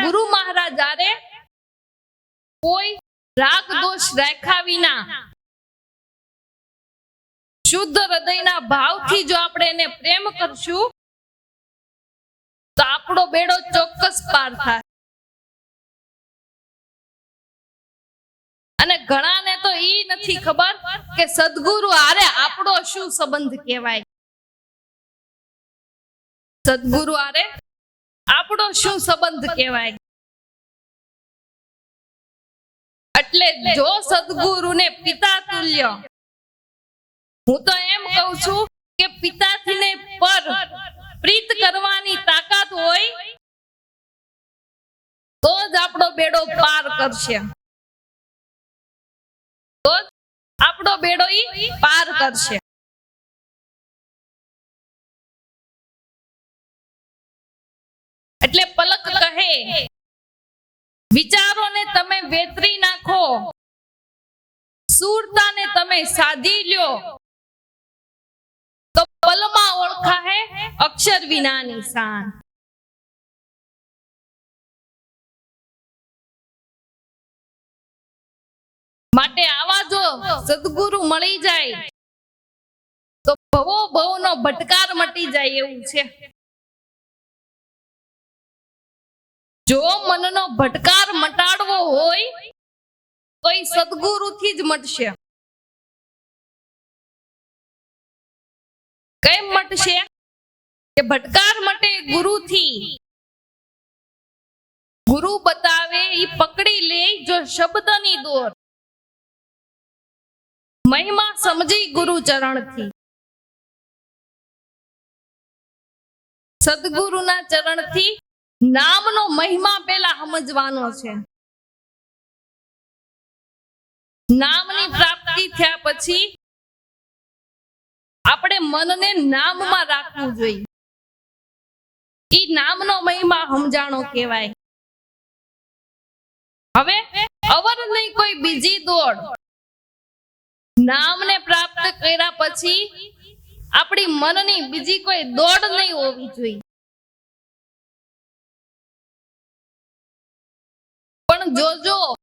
ગુરુ મહારાજ આરે કોઈ રાગ દોષ રાખ્યા વિના શુદ્ધ હૃદયના ભાવથી જો આપણે એને પ્રેમ કરશું, તો આપણો બેડો ચોક્કસ પાર થાય. અને ઘણાને તો ઈ નથી ખબર કે સદગુરુ આરે આપણો શું સંબંધ કહેવાય? સદગુરુ આરે આપણો શું સંબંધ કહેવાય? એટલે જો સદગુરુને પિતા તુલ્ય, હું તો એમ કહું છું કે પિતાથી ને પર પ્રીત કરવાની તાકાત હોય, તો જ આપણો બેડો પાર કરશે. તો આપણો બેડો ઈ પાર કરશે. પલક વિચારોને તમે વેતરી નાખો. સુરતાને તમે સાધી લ્યો. તો પલમાં ઓળખાહે અક્ષર વિના નિશાન માટે આવા જો સદગુરુ મળી જાય, તો ભવો ભવનો ભટકાર મટી જાય એવું છે. જો મનનો ભટકાર મટાડવો હોય તો એ સદગુરુથી જ મટશે. કેમ મટશે? કે ભટકાર મટે ગુરુથી. ગુરુ બતાવે એ પકડી લે જો શબ્દની દોર. મહિમા સમજી ગુરુ ચરણથી. સદગુરુના ચરણથી નામનો મહિમા પેલા સમજવાનો છે. નામની પ્રાપ્તિ થયા પછી આપણે મનને નામમાં રાખવું જોઈએ. ઈ નામનો મહિમા સમજાણો કહેવાય. હવે અવર નહીં કોઈ બીજી દોડ. નામને પ્રાપ્ત કર્યા પછી આપણી મનની બીજી કોઈ દોડ નહીં હોવી જોઈએ. પણ જોજો,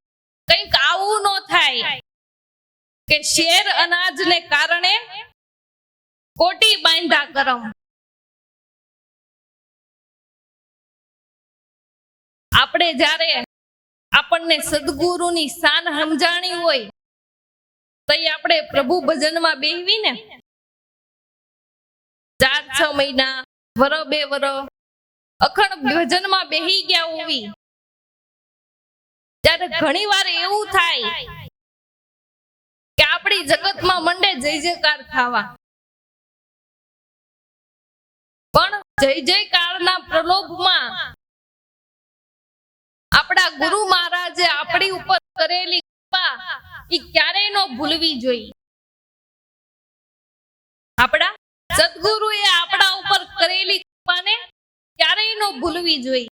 કંઈક આવું ન થાય કે શેર અનાજને કારણે કોટી બાંધા કરમ. આપણે જ્યારે આપણને સદગુરુની શાન સમજાણી હોય, તો આપણે પ્રભુ ભજનમાં બેહવીને ચાર છ મહિના વર બે વર અખંડ ભજનમાં બેહી ગયા હોવી. ત્યારે ઘણી વાર એવું થાય કે આપણી જગતમાં મંડે જય જયકાર થવા પણ જય જયકારના પ્રલોભમાં આપણા ગુરુ મહારાજે આપણી ઉપર કરેલી કૃપા એ ક્યારેય ન ભૂલવી જોઈએ. આપણા સદગુરુએ આપણા ઉપર કરેલી કૃપાને ક્યારેય ન ભૂલવી જોઈએ.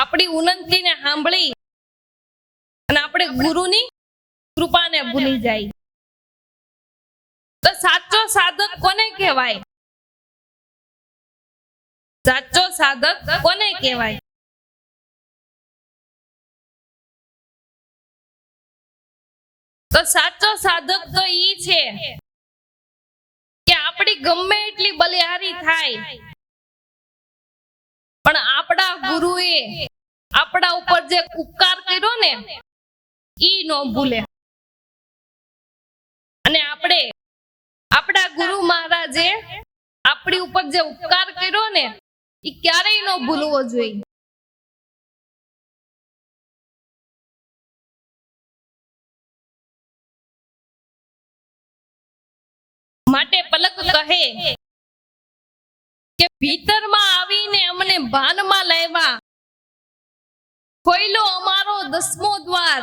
આપણી ઉન્નતિને સાંભળી અને આપણે ગુરુની કૃપાને ભૂલી જાય. તો સાચો સાધક કોને કહેવાય? સાચો સાધક કોને કહેવાય? તો સાચો સાધક તો ઈ છે કે આપણી ગમે એટલી બલિહારી થાય. પણ આપણા ગુરુએ આપણા ઉપર જે ઉપકાર કર્યો ને, ઈ નો ભૂલે. અને આપણે આપણા ગુરુ મહારાજે આપણી ઉપર જે ઉપકાર કર્યો ને એ ક્યારેય નો ભૂલવો જોઈએ. માટે પલક કહે કે ભીતરમાં આવીને અમને ભાનમાં લાવ્યા. ખોઈલો અમારો દસમો દ્વાર.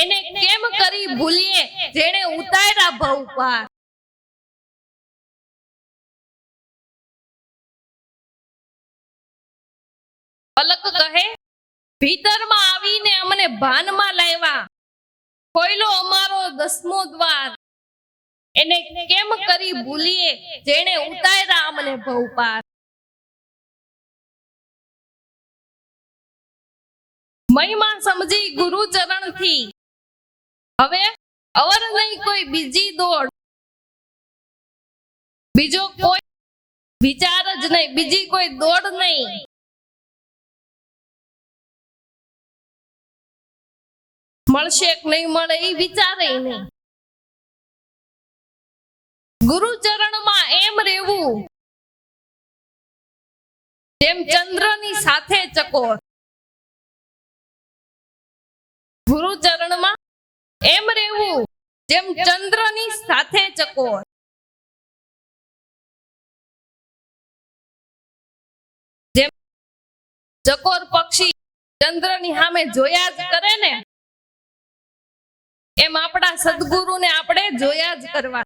એને કેમ કરી ભૂલીએ? જેણે ઉતાર્યા ભવ પાર. પલક કહે, ભીતરમાં આવીને અમને ભાનમાં લાવ્યા. ખોઈલો અમારો દસમો દ્વાર. એને કેમ કરી ભૂલીએ? જેણે ઉતાર્યા અમને ભવ પાર મહિમા સમજી ગુરુ ચરણથી હવે અવર નહીં કોઈ બીજી દોડ. બીજો કોઈ વિચાર જ નહીં, બીજી કોઈ દોડ નહીં. મળશે કે નહીં મળે એ વિચારે નહીં. ગુરુ ચરણમાં એમ રહેવું. જેમ ચંદ્રની સાથે ચકોર ગુરુચરણમાં એમ રહેવું. જેમ ચંદ્રની સાથે ચકોર ચકોર પક્ષી ચંદ્રની સામે જોયા જ કરે ને, એમ આપણા સદગુરુને આપણે જોયા જ કરવા.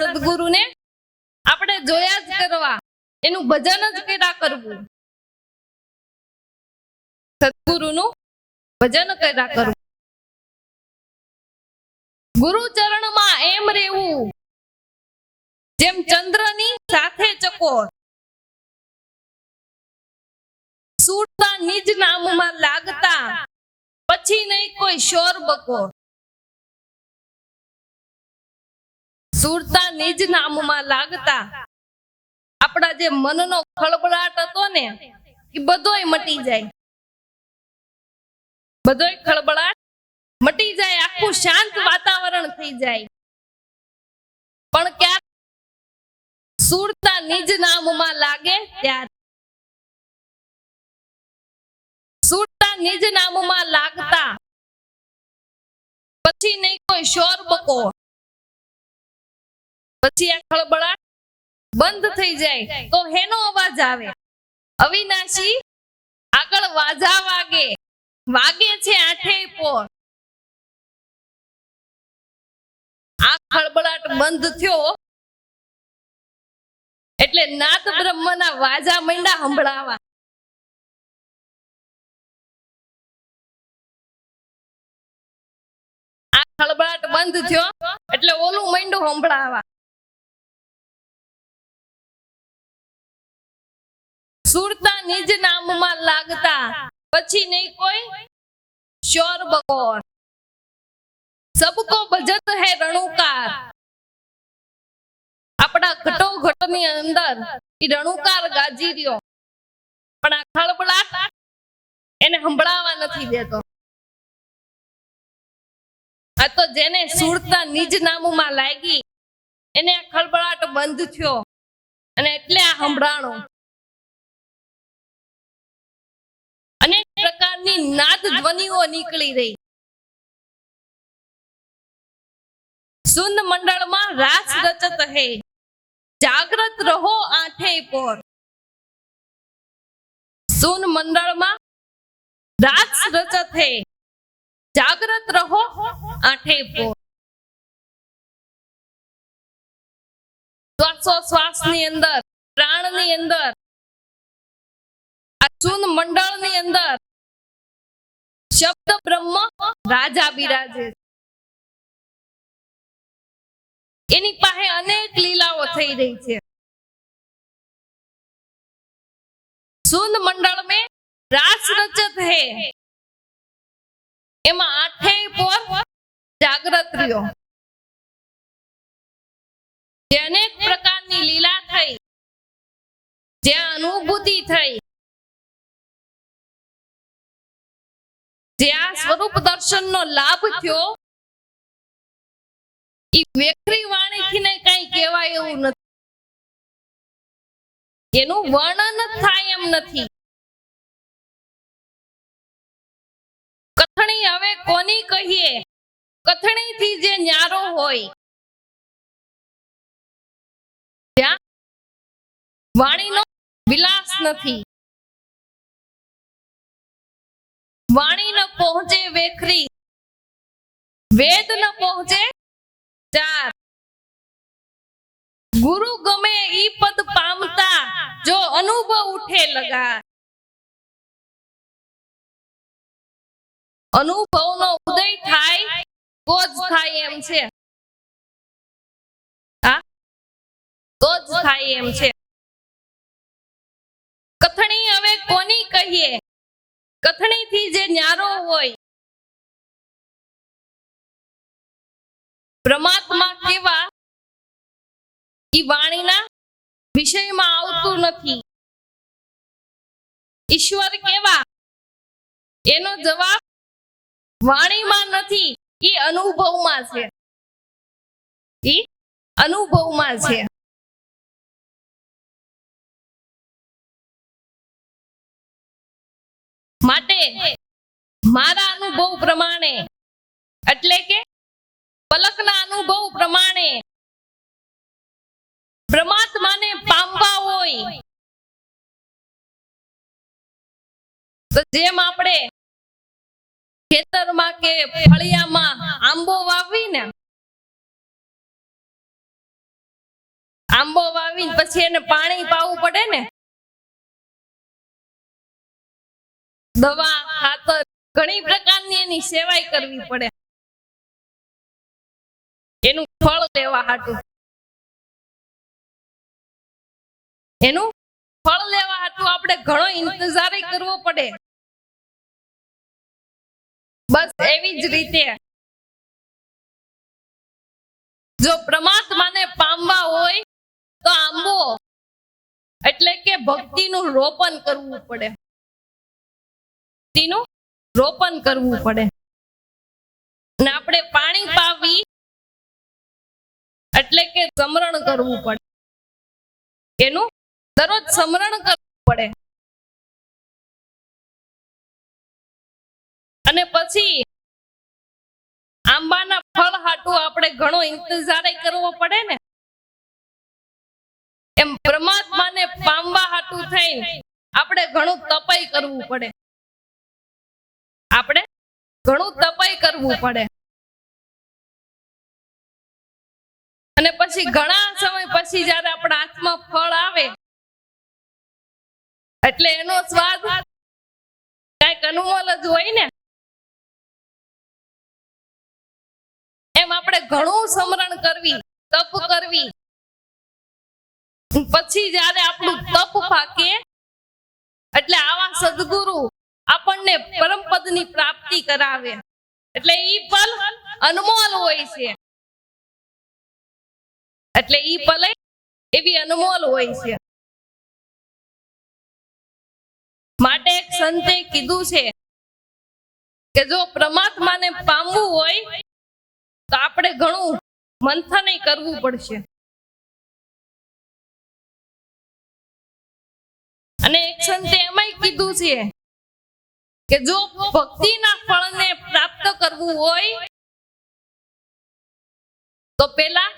સદગુરુને આપણે જોયા જ કરવા. એનું ભજન જ કર્યા કરવું. સદગુરુનું ભજન કર્યા કરવું. ગુરુ ચરણમાં એમ રહેવું. જેમ ચંદ્રની સાથે ચકોર સૂરતા નિજ નામમાં લાગતા. પછી નહીં કોઈ શોર બકોર સુરતા નિજ નામમાં લાગતા. આપણા જે મનનો ખળબળાટ હતો ને, એ બધોય મટી જાય. બધોય ખળબળાટ મટી જાય, આખું શાંત વાતાવરણ થઈ જાય. પણ ક્યાંક સુરતા નિજ નામમાં લાગે ત્યારે. સુરતા નિજ નામમાં લાગતા. પછી નહીં કોઈ શોર બકો પછી આ ખળબળાટ બંધ થઈ જાય. તો હેનો અવાજ આવે. અવિનાશી આગળ વાજા વાગે. વાગે છે આઠે પોર આ ખળબળાટ બંધ થયો. એટલે નાથ બ્રહ્મના વાજા મંડા સંભળાવા આ ખળબળાટ બંધ થયો. એટલે ઓલું મંડું સંભળાવા સુરતા નિજ નામમાં લાગતા. પછી નહીં કોઈ? શોર બકોર. સબકો ભજત હે રણુકાર. આપણા ઘટો ઘટની અંદર એ રણુકાર ગાજી રહ્યો. પણ આ ખળબળાટ એને સંભળાવા નથી દેતો. આ તો જેને સુરતા નિજ નામમાં લાગી, એને આ ખળબળાટ બંધ થયો. અને એટલે આ સંભળાણું. અનેક પ્રકારની નાદ ધ્વનિઓ નીકળી રહી. સુંદ મંડળમાં રાસ રચત હે. જાગ્રત રહો આઠે પોર. સુન મંડળમાં રાસ રચત હે. જાગ્રત રહો આઠે પોર. શ્વાસો શ્વાસની અંદર, પ્રાણની અંદર ચૂન મંડળની અંદર શબ્દ બ્રહ્મ રાજા બિરાજે એની પાસે અનેક લીલાઓ થઈ રહી છે. સુંદ મંડળ મે રાસ રચત હે. એમાં આઠે પોર જાગ્રત રહ્યો. જે અનેક પ્રકારની લીલા થઈ. જ્યાં અનુભૂતિ થઈ. જ્યાં સ્વરૂપ દર્શનનો લાભ થયો. ઈ વેખરી વાણીથી ને કઈ કહેવાય એવું નથી. એનું વર્ણન થાય એમ નથી. કથણી હવે કોની કહીએ? કથણીથી જે ન્યારો હોય. વાણીનો વિલાસ નથી. વાણી ન પહોંચે વેખરી. વેદ ન પહોંચે ચાર. ગુરુ ગમે ઈ પદ પામતા જો અનુભવ ઉઠે લગા અનુભવ નો ઉદય થાય તો જ થાય એમ છે. તો જ થાય એમ છે. કથણી હવે કોની કહીએ? કથણીથી જે ન્યારો હોય, પરમાત્મા કેવા ઈ વાણીના વિષયમાં આવતું નથી. ઈશ્વર કેવા? એનો જવાબ વાણીમાં નથી, ઈ અનુભવમાં છે. એ અનુભવમાં છે. માટે મારા અનુભવ પ્રમાણે, એટલે કે પલકના અનુભવ પ્રમાણે, પરમાત્માને પામવા હોય. તો જેમ આપણે ખેતરમાં કે ફળિયામાં આંબો વાવી ને, આંબો વાવીને પછી એને પાણી પાવું પડે ને દવા, ખાતર, ઘણી પ્રકારની એની સેવાય કરવી પડે. એનું ફળ લેવા હાટું. એનું ફળ લેવા હાટું આપણે ઘણો ઇંતજાર કરવો પડે. બસ એવી જ રીતે. જો પરમાત્માને પામવા હોય તો આંબો એટલે કે ભક્તિનું રોપણ કરવું પડે. ભક્તિનું રોપણ કરવું પડે. અને આપણે પાણી પાવી એટલે કે સમરણ કરવું પડે. એનું દરરોજ સમરણ કરવું પડે. અને પછી આંબાના ફળ હાટું આપણે ઘણો ઇંતજાર કરવો પડે ને. એમ પરમાત્માને પામવા હાટું થઈને આપણે ઘણું તપય કરવું પડે. ઘણું તપય કરવું પડે. અને પછી ઘણા સમય પછી જ્યારે આપણા હાથમાં ફળ આવે, એટલે એનો સ્વાદ કંઈક અનુમોલ જ હોય ને. એમ આપણે ઘણું સમરણ કરવી, તપ કરવી. પછી જ્યારે આપણું તપ પાકે એટલે આવા સદગુરુ આપણને પરમ પદની પ્રાપ્તિ કરાવે. એટલે ઈ પલ અનમોલ હોય છે. એટલે ઈ પલ એવી અનમોલ હોય છે. માટે એક સંતે કીધું છે કે જો પરમાત્માને પામવું હોય, તો આપણે ઘણું મંથન કરવું પડશે. અને એક સંતે એમાંય કીધું છે કે જો ભક્તિના ફળને પ્રાપ્ત કરવું હોય, તો પેલા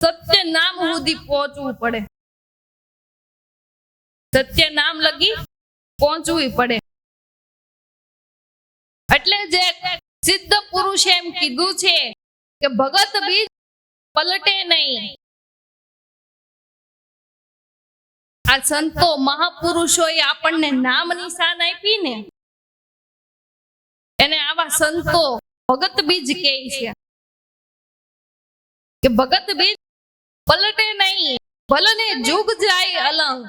સત્ય નામ સુધી પહોંચવું પડે. સત્ય નામ લગી પહોંચવું પડે. એટલે જે સિદ્ધ પુરુષે એમ કીધું છે કે ભગત બીજ પલટે નહીં. આ સંતો મહાપુરુષોએ આપણને નામ નિશાન આપી ને એને આવા સંતો ભગત બીજ કહે છે. કે ભગત બીજ પલટે નહીં, ભલને જુગ જાય અલંગ.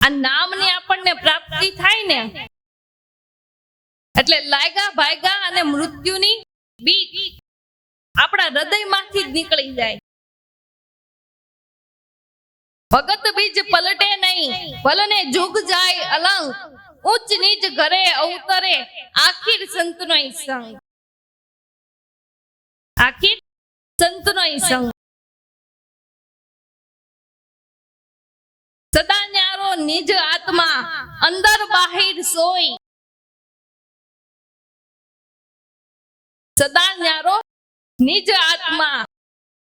આ નામની આપણને પ્રાપ્તિ થાય ને, એટલે લાયગા ભાયગા અને મૃત્યુની બીક આપણા હૃદયમાંથી જ નીકળી જાય. ભગત બીજ પલટે નહીં, ભલને જુગ જાય અલંગ. ઉચ્ચ નીચ ઘરે અવતરે આખીર સંતનો સંગ. આખીર સંતનો સંગ. સદા ન્યારો નિજ આત્મા અંદર બાહિર સોઈ સદા ન્યારો નિજ આત્મા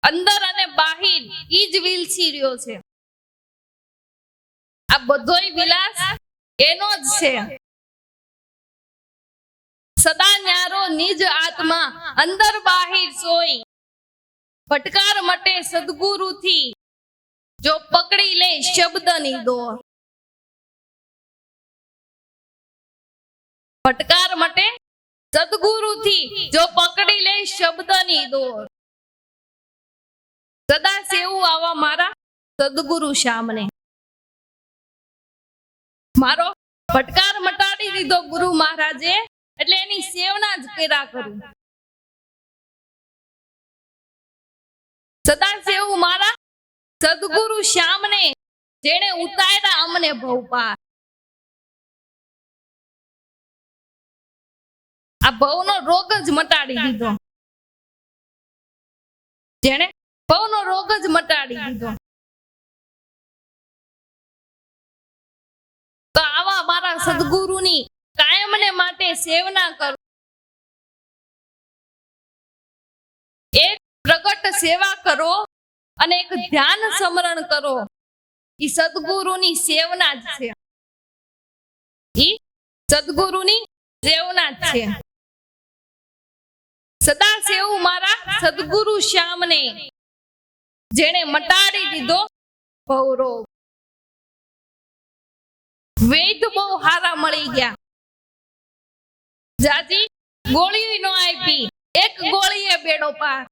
અંદર અને બાહિર ઈ જ વિલસી રહ્યો છે. આ બધોય વિલાસ એનો જ છે. સદા ન્યારો નિજ આત્મા અંદર બાહિર સોઈ. ફટકાર મટે સદગુરુ થી જો પકડી લે શબ્દની દોર. ફટકાર મટે સદગુરુ થી જો પકડી લે શબ્દની દોર. સદા સેવું આવા મારા સદગુરુ શ્યામને. મારો ફટકાર મટાડી દીધો ગુરુ મહારાજે, એટલે એની સેવના જ કર્યા કરું. સદા સેવું મારા સદગુરુ શ્યામને, જેણે ઉતાર્યા અમને ભવપાર. આ ભવનો રોગ જ મટાડી દીધો. જેણે ભવનો રોગ જ મટાડી દીધો. તો આવા મારા સદગુરુની કાયમને માટે સેવના કરો. એક પ્રગટ સેવા કરો અને એક ધ્યાન સમરણ કરો. એ સદગુરુની સેવના જ છે. ઈ સદગુરુની સેવના જ છે. સદા સેવું મારા સદગુરુ શ્યામને જેણે મટાડી દીધો ભવરોગ. વેદ બહુ હારા મળી ગયા. જાજી ગોળી નો આપી. એક ગોળીએ બેડો પાર.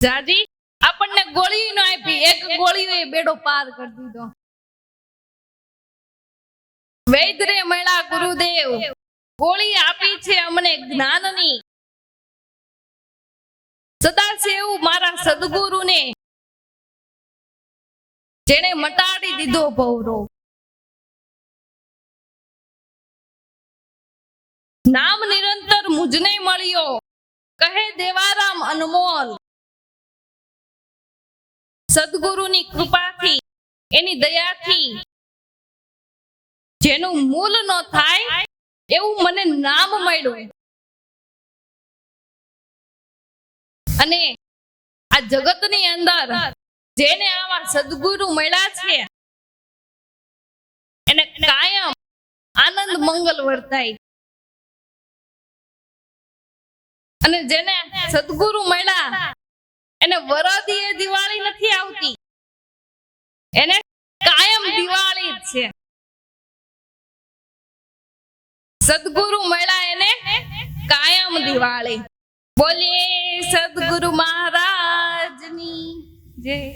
જાજી, આપણને ગોળી નો આપી. એક ગોળીએ બેડો પાર કરી દીધો. વૈદ રે મળ્યા ગુરુદેવ, ગોળી આપી છે અમને જ્ઞાનની. સદા સેવું મારા સદગુરુને જેણે મટાડી દીધો ભવરો નામ નિરંતર મુજને મળ્યો. કહે દેવારામ અનમોલ. સદગુરુની કૃપાથી, એની દયાથી. જેનું મૂલ ન થાય એવું મને નામ મળ્યું. અને આ જગતની અંદર જેને આવા સદગુરુ મળ્યા છે, એને કાયમ આનંદ મંગલ વર્તાય અને જેને સદગુરુ મળ્યા, એને વરદીએ દિવાળી નથી આવતી. એને કાયમ દિવાળી છે. સદગુરુ મળ્યા એને કાયમ દિવાળી. બોલીએ, સદગુરુ મહારાજની જય.